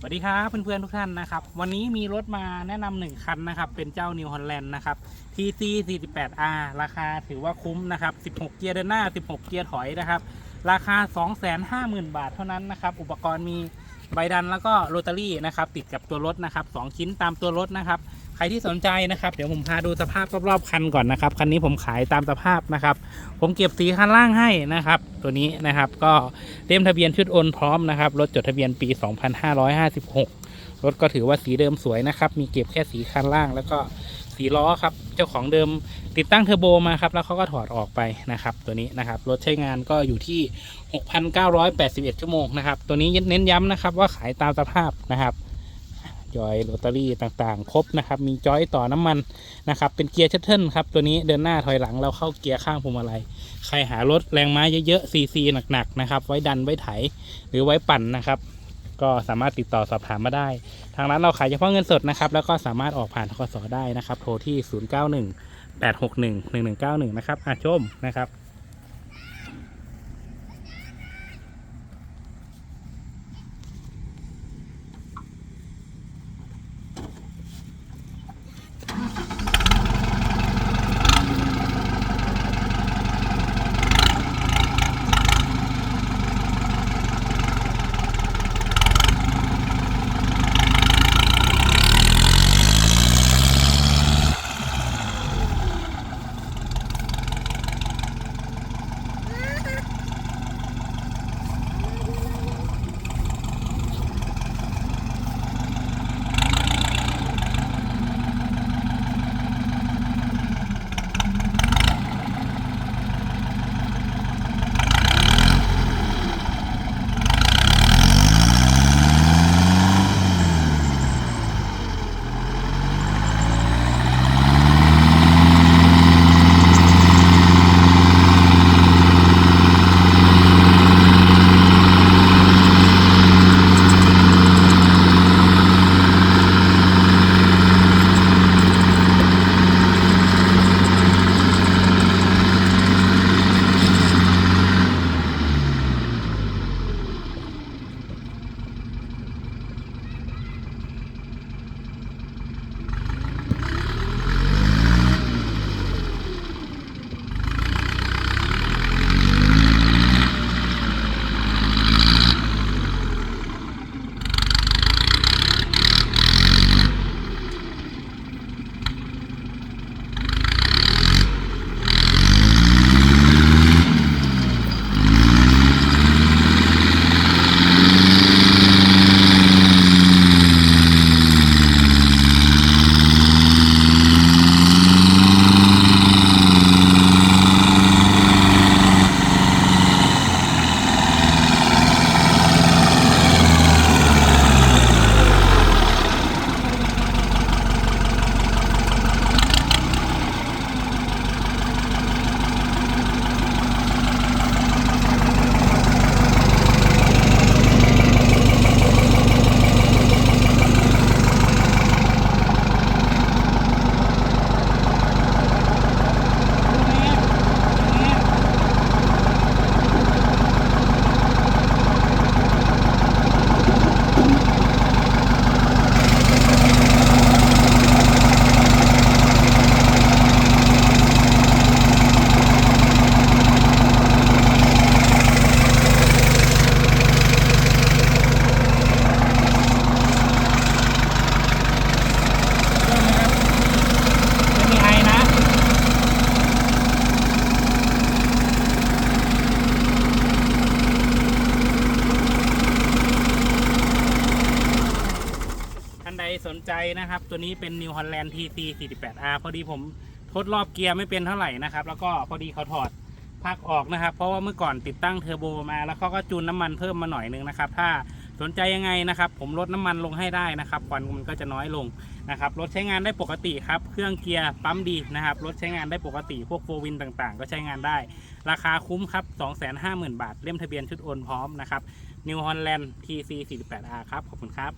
สวัสดีครับเพื่อนๆทุกท่านนะครับ วันนี้มีรถมาแนะนำหนึ่งคันนะครับ เป็นเจ้า New Holland นะครับ TC 48R ราคาถือว่าคุ้มนะครับ 16 เกียร์เดินหน้า 16 เกียร์ถอยนะครับ ราคา 250,000 บาทเท่านั้นนะครับ อุปกรณ์มีใบดันแล้วก็โรตารี่นะครับ ติดกับตัวรถนะครับ 2 ชิ้นตามตัวรถนะครับ ใครที่สนใจนะครับ เดี๋ยวผมพาดูสภาพรอบๆคันก่อนนะครับ คันนี้ผมขายตามสภาพนะครับ ผมเก็บสีคันล่างให้นะครับ ตัวนี้นะครับก็เล่มทะเบียนชุดโอนพร้อมนะครับรถจดทะเบียนปี 2556 รถก็ถือว่าสีเดิมสวยนะครับ มีเก็บแค่สีคันล่างแล้วก็สีล้อครับ เจ้าของเดิมติดตั้งเทอร์โบมาครับ แล้วเขาก็ถอดออกไปนะครับ ตัวนี้นะครับ รถใช้งานก็อยู่ที่ 6,981 ชั่วโมงนะครับ ตัวนี้เน้นย้ำนะครับว่าขายตามสภาพนะครับ จอยโรตารี่ต่างๆ ครบนะครับ มีจอยต่อน้ำมันนะครับ เป็นเกียร์ชัตเทิลครับ ตัวนี้เดินหน้าถอยหลังเราเข้าเกียร์ข้างพวงมาลัย ใครหารถแรงม้าเยอะๆ CC หนักๆนะครับ ไว้ดันไว้ไถหรือไว้ปั่นนะครับ ก็สามารถติดต่อสอบถามมาได้ ทางร้านเราขายเฉพาะเงินสดนะครับ แล้วก็สามารถออกผ่านทกสได้นะครับ โทรที่ 091 861 1191 นะครับอาชมนะครับ ใจนะครับ ตัวนี้เป็น New Holland TC 48R พอดีผมทดรอบเกียร์ไม่เป็นเท่าไหร่นะครับ แล้วก็พอดีเขาถอดพักออกนะครับ เพราะว่าเมื่อก่อนติดตั้งเทอร์โบมาแล้วเขาก็จูนน้ำมันเพิ่มมาหน่อยนึงนะครับ ถ้าสนใจยังไงนะครับ ผมลดน้ำมันลงให้ได้นะครับควันมันก็จะน้อยลงนะครับรถใช้งานได้ปกติครับ เครื่องเกียร์ปั๊มดีนะครับรถใช้งานได้ปกติพวกโฟวินต่างๆ ก็ใช้งานได้ ราคาคุ้มครับ 250,000 บาท เล่มทะเบียนชุดโอนพร้อมนะครับ New Holland TC 48R ครับ ขอบคุณครับ